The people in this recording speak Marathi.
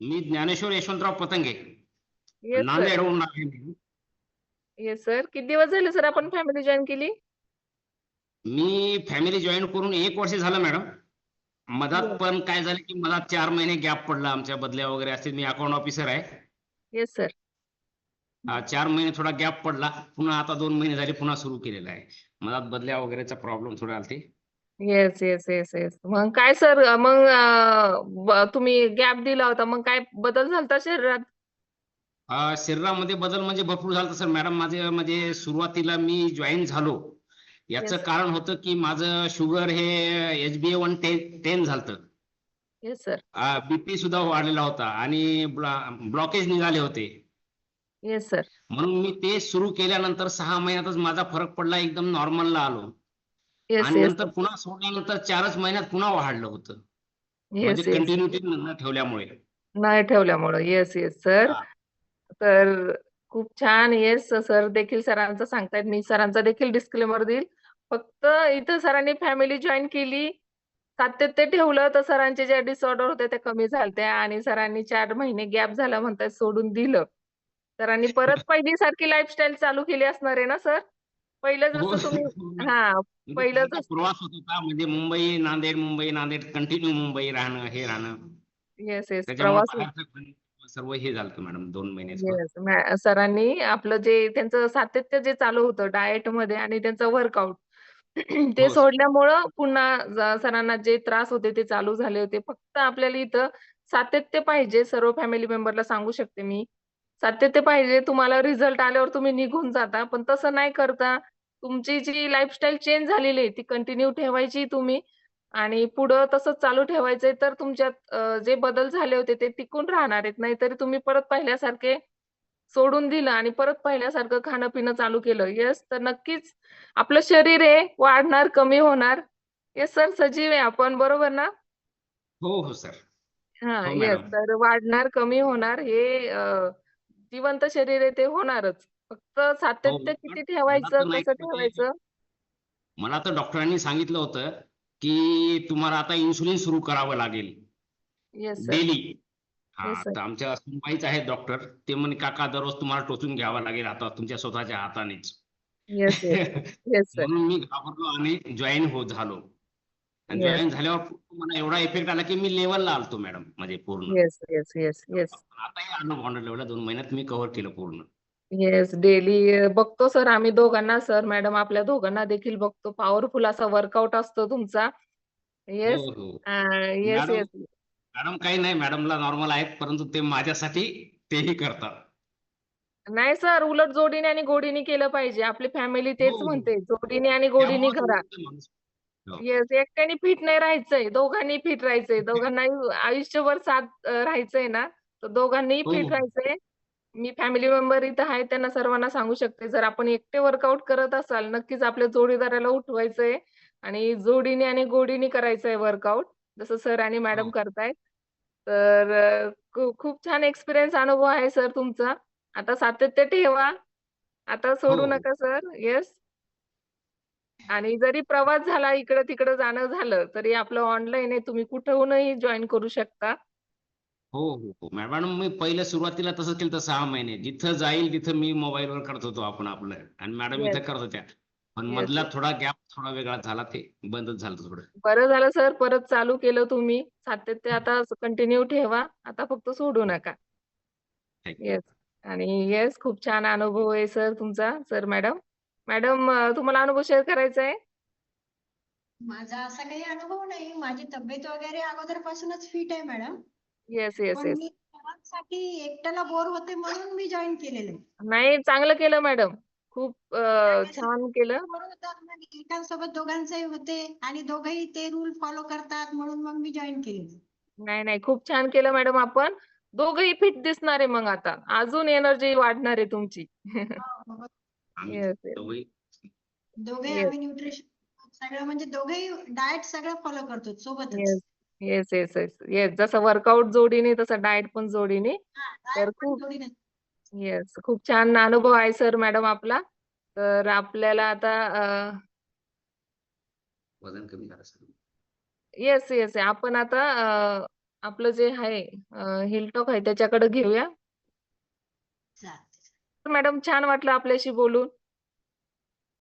मी ज्ञानेश्वर यशवंतराव पतंगे. येस सर नांदेडहून आहे मी. येस सर किती दिवस झाले सर आपण फॅमिली जॉईन केली? मी फॅमिली जॉईन करून एक वर्ष झालं मॅडम मधात. पण काय झालं की मला चार महिने गॅप पडला आमच्या बदल्या वगैरे असतील. मी अकाउंट ऑफिसर आहे. येस सर चार महिने थोडा गॅप पडला. पुन्हा आता दोन महिने झाले पुन्हा सुरू केलेला आहे. मधात बदल्या वगैरेचा प्रॉब्लेम थोडा आलते. येस येस येस येस मग काय सर मग अं, ब- तुम्ही गॅप दिला होता मग काय बदल झालता शरीरात? अं, शरीरामध्ये बदल म्हणजे भरपूर झालं सर. मॅडम माझे म्हणजे सुरुवातीला मी जॉईन झालो. याचं. कारण होतं की माझं शुगर हे H B A one ten ten झालतं. येस सर बीपी सुद्धा वाढलेला होता आणि ब्लॉकेज निघाले होते. येस सर म्हणून मी ते सुरू केल्यानंतर सहा महिन्यातच माझा फरक पडला एकदम नॉर्मलला आलो. आणि नंतर पुन्हा सोडल्यानंतर चारच महिन्यात पुन्हा वाढलं होतं. येस म्हणजे कंटिन्युटी न ठेवल्यामुळे. नाही ठेवल्यामुळं. Yes yes sir. तर खूप छान. येस सर देखील सरांचं सांगतायत. मी सरांचा देखील डिस्क्लेमर देईल. फक्त इथं सरांनी फॅमिली जॉईन केली. सातत्य ठेवलं. तर सरांचे जे डिसऑर्डर होते ते कमी झालते आणि सरांनी चार महिने गॅप झाला म्हणतात सोडून दिलं. सरांनी परत पहिली सारखी लाईफस्टाईल चालू केली असणार आहे ना सर पहिलं हो. जसं तुम्ही हा म्हणजे पहिलं जसं- प्रवास होत होता म्हणजे मुंबई नांदेड मुंबई नांदेड कंटिन्यू मुंबई राहणं हे राहणं. येस येस त्याच्यामुळे प्रवास बाहेरचं पण सर्व हे झालं मॅडम दोन महिने येस सरांनी आपलं जे त्यांचं सातत्य जे चालू होतं डाएटमध्ये आणि त्यांचं वर्कआउट ते हो. सोडल्यामुळं पुन्हा ज- सरांना जे त्रास होते ते चालू झाले होते. फक्त आपल्याला इथं सातत्य पाहिजे सर्व फॅमिली मेंबरला सांगू शकते मी. सातत्य पाहिजे तुम्हाला रिझल्ट आल्यावर तुम्ही निघून जाता. पण तसं नाही करता. तुमची जी लाईफस्टाईल चेंज झालेली आहे ती कंटिन्यू ठेवायची तुम्ही. आणि पुढं तसंच चालू ठेवायचंय तर तुमच्यात जे बदल झाले होते ते टिकून राहणार आहेत. नाहीतरी तुम्ही परत पहिल्यासारखे सोडून दिलं आणि परत पहिल्यासारखं खाणं पिणं चालू केलं. येस तर नक्कीच आपलं शरीर आहे वाढणार कमी होणार. येस सर सजीव आहे आपण बरोबर ना? हो हो सर हा येस. तर वाढणार कमी होणार हे जिवंत शरीर आहे ते होणारच. फक्त सातत्य मला किती ठेवायचं कसं. ठेवायचं? मला तर डॉक्टरांनी सांगितलं होतं की तुम्हाला आता इन्सुलिन सुरू करावं लागेल. येस सर डेली हा Yes, sir. तर आमच्या सुनबाईच आहेत डॉक्टर. ते म्हणे काका दररोज तुम्हाला टोचून घ्यावं लागेल आता तुमच्या स्वतःच्या हातानेच. येस येस येस सर म्हणून मी घाबरलो आणि जॉईन हो झालो. आणि Yes. जॉईन झाल्यावर मला एवढा इफेक्ट आला की मी लेवलला आलतो मॅडम म्हणजे पूर्ण. येस येस येस येस आलो बॉन्डर लेवलला दोन महिन्यात मी कव्हर केलं पूर्ण. येस डेली बघतो सर आम्ही दोघांना सर मॅडम आपल्या दोघांना देखील बघतो. पॉवरफुल असा वर्कआउट असतो तुमचा. येस हो हो. येस मॅडम- येस मॅडम काही नाही मॅडमला नॉर्मल आहेत परंतु ते माझ्यासाठी तेही करतात. नाही सर उलट जोडीने आणि गोडीने केलं पाहिजे. आपली फॅमिली तेच हो. म्हणते जोडीने आणि गोडीने त्यामुळे करा. येस एकट्याने फिट नाही राहायचंय दोघांनी फिट राहायचंय. दोघांनाही आयुष्यभर साथ अं, राहायचंय ना तर दोघांनीही हो. फिट राहायचंय. मी फॅमिली मेंबर इथं आहे त्यांना सर्वांना सांगू शकते. जर आपण एकटे वर्कआउट करत असाल नक्कीच आपल्या जोडीदाराला उठवायचंय आणि जोडीने आणि गोडीने करायचंय वर्कआउट जसं सर आणि मॅडम हो. करतायत. तर अं, खू- खूप छान एक्सपिरियन्स अनुभव आहे सर तुमचा. आता सातत्य ठेवा. आता सोडू हो. नका सर येस आणि जरी प्रवास झाला इकडं तिकडं जाणं झालं तरी आपलं ऑनलाईन आहे तुम्ही कुठूनही जॉईन करू शकता. हो हो हो. मॅडम मी पहिल्या सुरुवातीला तसं केलं तर सहा महिने. जिथं जाईल तिथं मी मोबाईलवर करत होतो आपण आपलं. आणि मॅडम Yes. इथं करत होत्या. पण Yes, मधला yes. थोडा गॅप थोडा वेगळा झाला ते. बंदच झालं थोडं. बरं झालं सर. परत चालू केलं तुम्ही. सातत्य आता कंटिन्यू ठेवा. आता फक्त सोडू नका. Thank you. येस आणि येस खूप छान अनुभव आहे सर तुमचा. Sir madam? मॅडम तुम्हाला अनुभव शेअर करायचा आहे? माझा असा काही अनुभव नाही. माझी तब्येत वगैरे अगोदरपासूनच फिट आहे मॅडम. येस येस येस साठी एकट्याला बोर होते म्हणून मी जॉईन केलेलं. नाही चांगलं केलं मॅडम. खूप छान केलं. एकांसोबत दोघांचंही होते आणि दोघंही ते रूल फॉलो करतात म्हणून मग मी जॉईन केलेलं नाही नाही. खूप छान केलं मॅडम आपण. दोघंही फिट दिसणार आहे मग आता. अजून एनर्जी वाढणार आहे तुमची. आम्ही येस येस दोघंही दोघे Yes. आम्ही न्यूट्रिशन सगळं म्हणजे दोघेही डाएट सगळं फॉलो करतो सोबतच yes yes yes yes yes जसं वर्कआउट जोडीने तसं डाएट पण जोडीने हा, तर पण खूप-. येस खूप छान अनुभव आहे सर मॅडम आपला तर आपल्याला आता वजन कमी सर येस येस आपण आता आपलं जे आहे हिलटॉक आहे त्याच्याकडे घेऊया. मॅडम छान वाटलं आपल्याशी बोलून.